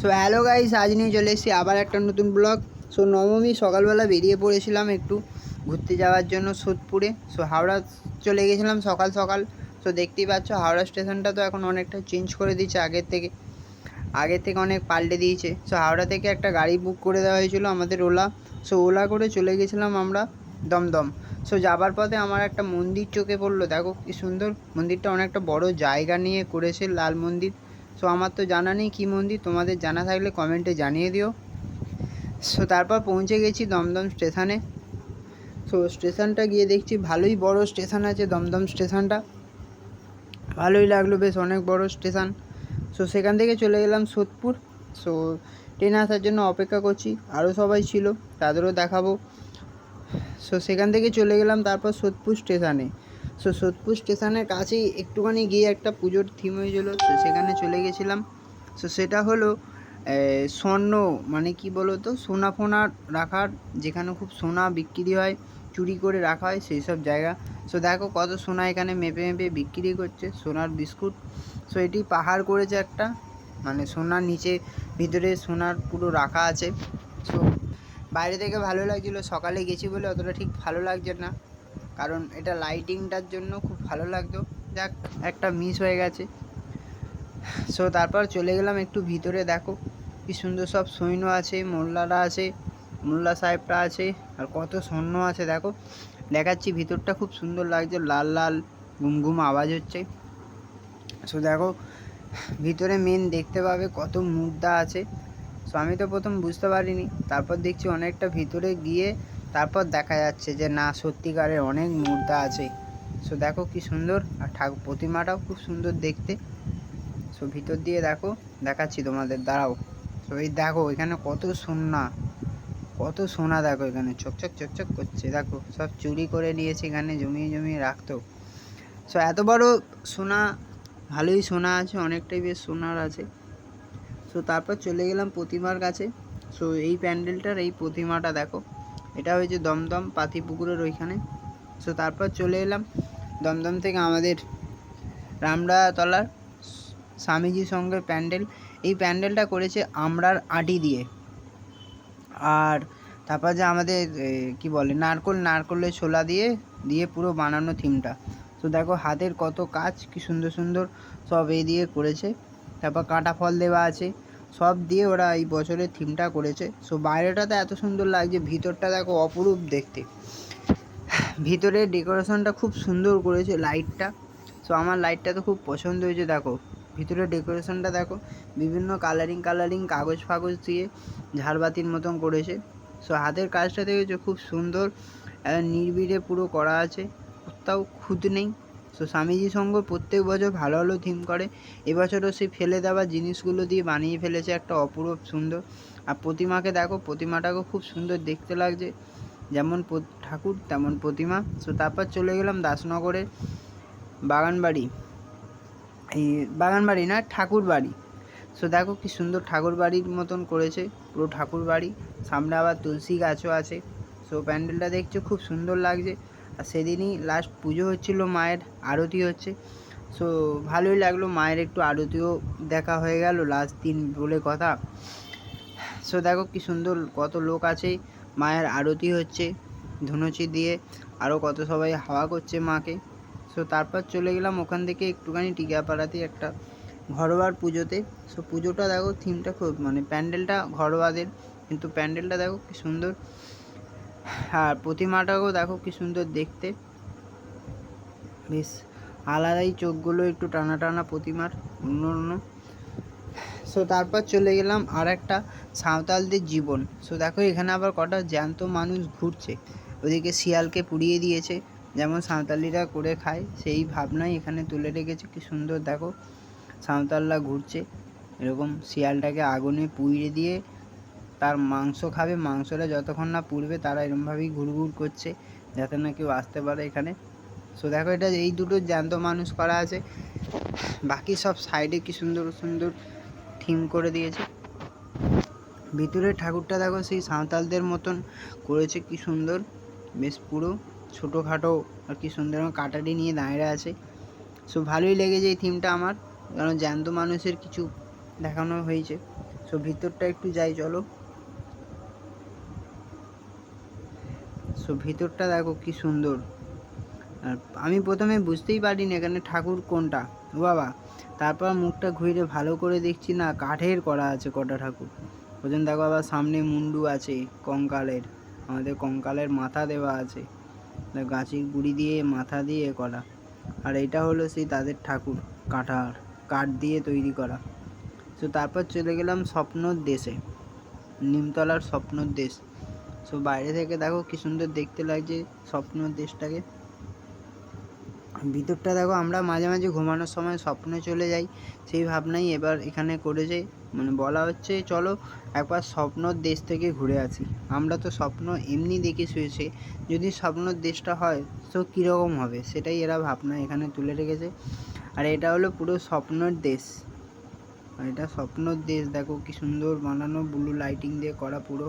So hello guys আজ নিয়ে চলে এসেছি আবার একটা নতুন ব্লগ সো নবমী, সকালবেলা বেরিয়ে পড়েছিলাম একটু ঘুরতে যাওয়ার জন্য সোদপুরে। সো হাওড়া চলে গেছিলাম সকাল সকাল। সো দেখতেই পাচ্ছ, হাওড়া স্টেশনটা তো এখন অনেকটা চেঞ্জ করে দিয়েছে আগের থেকে। আগের থেকে অনেক পাল্টে দিয়েছে। সো হাওড়া থেকে একটা গাড়ি বুক করে দেওয়া হয়েছিল আমাদের ওলা। সো ওলা করে চলে গেছিলাম আমরা দমদম। সো যাবার পথে আমার একটা মন্দির চোখে পড়ল। দেখো কি সুন্দর। মন্দিরটা অনেকটা বড় জায়গা নিয়ে করেছে লাল মন্দির। সো আমার তো জানা নেই কী মন্দির, তোমাদের জানা থাকলে কমেন্টে জানিয়ে দিও। সো তারপর পৌঁছে গেছি দমদম স্টেশনে। সো স্টেশনটা গিয়ে দেখছি ভালোই বড় স্টেশন আছে দমদম স্টেশনটা। ভালোই লাগল, বেশ অনেক বড় স্টেশন সো সেখান থেকে চলে গেলাম সোদপুর। সো ট্রেন আসার জন্য অপেক্ষা করছি আরও সবাই ছিল, তাদেরও দেখাবো। সো সেখান থেকে চলে গেলাম তারপর সোদপুর স্টেশনে সো সোদপুর স্টেশনের কাছেই একটুখানি গিয়ে একটা পুজোর থিম হয়েছিল, তো সেখানে চলে গেছিলাম। সো সেটা হলো স্বর্ণ মানে কি বলো তো সোনা ফোনা রাখার, যেখানে খুব সোনা বিক্রি হয়, চুরি করে রাখা হয়, সেই সব জায়গা। সো দেখো কত সোনা এখানে মেপে মেপে বিক্রি করছে, সোনার বিস্কুট। সো এটি পাহাড় করেছে একটা মানে সোনার নিচে, ভিতরে সোনার পুরো রাখা আছে। সো বাইরে থেকে ভালো লাগছিল, সকালে গেছি বলে অতটা ঠিক ভালো লাগছে না। কারণ এটা লাইটিংটার জন্য খুব ভালো লাগতো। যাক, একটা মিস হয়ে গেছে। সো তারপর চলে গেলাম একটু ভিতরে, দেখো। কি সুন্দর সব সৈন্য আছে, মোল্লারা আছে, মোল্লা সাহেবটা আছে, আর কত সৈন্য আছে, দেখো। দেখাচ্ছি, ভিতরটা খুব সুন্দর লাগছে, লাল লাল ঘুম ঘুম আওয়াজ হচ্ছে। সো দেখো, ভিতরে মেন দেখতে পাবে কত মুদ্রা আছে। সো আমি তো প্রথম বুঝতে পারিনি। তারপর দেখছি অনেকটা ভিতরে গিয়ে তারপর দেখা যাচ্ছে যে না, সত্যিকারের অনেক মুদ্রা আছে। সো দেখো কি সুন্দর। আর ঠাকুর প্রতিমাটাও খুব সুন্দর দেখতে। সো ভিতর দিয়ে দেখো, দেখাচ্ছি তোমাদের, দাঁড়াও। তো এই দেখো, এখানে কত সোনা। কত সোনা দেখো এখানে, চকচক চকচক করছে। দেখো, সব চুরি করে নিয়েছে এখানে, জমিয়ে জমিয়ে রাখতো। সো এত বড় সোনা, ভালোই সোনা আছে, অনেকটাই বেশ সোনার আছে। সো তারপর চলে গেলাম প্রতিমার কাছে। সো এই প্যান্ডেলটার এই প্রতিমাটা দেখো। এটা হয়েছে দমদম পাতিপুকুরের ওইখানে। সো তারপর চলে এলাম দমদম থেকে আমাদের রামড়াতলার স্বামীজি সঙ্গে প্যান্ডেল। এই প্যান্ডেলটা করেছে আমরার আটি দিয়ে। আর তারপর যে আমাদের কি বলে, নারকোল, নারকোলের ছোলা দিয়ে দিয়ে পুরো বানানো থিমটা। তো দেখো হাতের কত কাজ, কি সুন্দর সুন্দর সব এই দিয়ে করেছে। তারপর কাঁটা ফল দেওয়া আছে। সব দিয়ে ওরা এই বছরের থিমটা করেছে। সো বাইরেটাতে এত সুন্দর লাগছে, ভিতরটা দেখো অপরূপ দেখতে। ভিতরের ডেকোরেশনটা খুব সুন্দর করেছে লাইটটা সো আমার লাইটটা তো খুব পছন্দ হয়েছে, দেখো। ভিতরে ডেকোরেশনটা দেখো, বিভিন্ন কালারিং কালারিং কাগজ ফাগজ দিয়ে ঝাড়বাতির মতন করেছে। সো হাতের কাজটা দেখেছ, খুব সুন্দর। নির্বিড়ে পুরো করা আছে। কোথাও খুঁত নেই। সো স্বামীজি সঙ্গ প্রত্যেক বছর ভালো ভালো থিম করে। এবছরও সেই ফেলে দেওয়া জিনিসগুলো দিয়ে বানিয়ে ফেলেছে একটা অপূর্ব সুন্দর। আর প্রতিমাকে দেখো, প্রতিমাটাকেও খুব সুন্দর দেখতে লাগছে। যেমন ঠাকুর তেমন প্রতিমা। সো তারপর চলে গেলাম দাসনগরের বাগানবাড়ি। এই বাগানবাড়ি না ঠাকুর বাড়ি সো দেখো কি সুন্দর ঠাকুর বাড়ির মতন করেছে, পুরো ঠাকুর বাড়ি সামনে আবার তুলসী গাছও আছে। সো প্যান্ডেলটা দেখছ, খুব সুন্দর লাগছে। আর সেদিনই লাস্ট পুজো হচ্ছিল মায়ের, আরতি হচ্ছে। সো ভালোই লাগল মায়ের একটু আরতিও দেখা হয়ে গেল লাস্ট দিন বলে কথা। সো দেখো কি সুন্দর কত লোক আছে, মায়ের আরতি হচ্ছে ধুনুচি দিয়ে আরও কত সবাই হাওয়া করছে মাকে। সো তারপর চলে গেলাম ওখান থেকে একটুখানি টিকাপাড়াতে একটা ঘরোয়ার পুজোতে। সো পুজোটা দেখো থিমটা খুব মানে প্যান্ডেলটা ঘরোয়াদের, কিন্তু প্যান্ডেলটা দেখো কি সুন্দর। আর প্রতিমাটাকেও দেখো কি সুন্দর দেখতে। বেশ, আলাদাই চোখগুলো একটু টানা টানা প্রতিমার, অন্য অন্য। সো তারপর চলে গেলাম আর একটা সাঁওতালদের জীবন। সো দেখো এখানে আবার কটা জ্যান্ত মানুষ ঘুরছে। ওদিকে শিয়ালকে পুড়িয়ে দিয়েছে, যেমন সাঁওতালিরা করে খায়, সেই ভাবনাই এখানে তুলে রেখেছে, কি সুন্দর দেখো। সাঁওতালরা ঘুরছে, এরকম শিয়ালটাকে আগুনে পুড়িয়ে দিয়ে তার মাংস খাবে, মাংসটা যতক্ষণ না পুড়বে তারা এরমভাবেই ঘুরঘুর করছে, যাতে না কেউ আসতে পারে এখানে। সো দেখো এটা এই দুটো জ্যান্ত মানুষ করা আছে। বাকি সব সাইডে কি সুন্দর সুন্দর থিম করে দিয়েছে। ভিতরে ঠাকুরটা দেখো সেই সাঁওতালদের মতন করেছে, কি সুন্দর। বেশ পুরো ছোটোখাটো আর কি সুন্দর কাটারি নিয়ে দাঁড়িয়ে আছে। সো ভালোই লেগেছে এই থিমটা আমার। কারণ জ্যান্ত মানুষের কিছু দেখানো হয়েছে। সো ভিতরটা একটু যাই, চলো। সো ভিতরটা দেখো কি সুন্দর। আর আমি প্রথমে বুঝতেই পারিনি এখানে ঠাকুর কোনটা। ও বাবা, তারপর মুখটা ঘুরে ভালো করে দেখছি না, কাঠের করা আছে কটা ঠাকুর। ওজন দেখো আবার সামনে মুন্ডু আছে কঙ্কালের, আমাদের কঙ্কালের মাথা দেওয়া আছে। গাছের গুড়ি দিয়ে মাথা দিয়ে করা। আর এটা হলো সেই তাদের ঠাকুর কাঠার কাঠ দিয়ে তৈরি করা। তো তারপর চলে গেলাম স্বপ্নর দেশে, নিমতলার স্বপ্নর দেশ। সো বাইরে থেকে দেখো কি সুন্দর দেখতে লাগছে স্বপ্নর দেশটাকে। ভিতরটা দেখো, আমরা মাঝে মাঝে ঘুমানোর সময় স্বপ্নে চলে যাই, সেই ভাবনাই এবার এখানে করেছে। মানে বলা হচ্ছে, চলো একবার স্বপ্নর দেশ থেকে ঘুরে আসি। আমরা তো স্বপ্ন এমনি দেখে শুয়েছি, যদি স্বপ্নর দেশটা হয়, তো কীরকম হবে? সেটাই এরা ভাবনা এখানে তুলে রেখেছে। আর এটা হলো পুরো স্বপ্নর দেশ। আর এটা স্বপ্নর দেশ, দেখো কি সুন্দর বানানো ব্লু লাইটিং দিয়ে করা পুরো।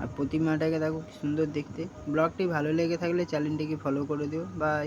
আর প্রতিমাটাকে দেখো কি সুন্দর দেখতে। ব্লগটি ভালো লেগে থাকলে চ্যানেলটিকে ফলো করে দিও। বাই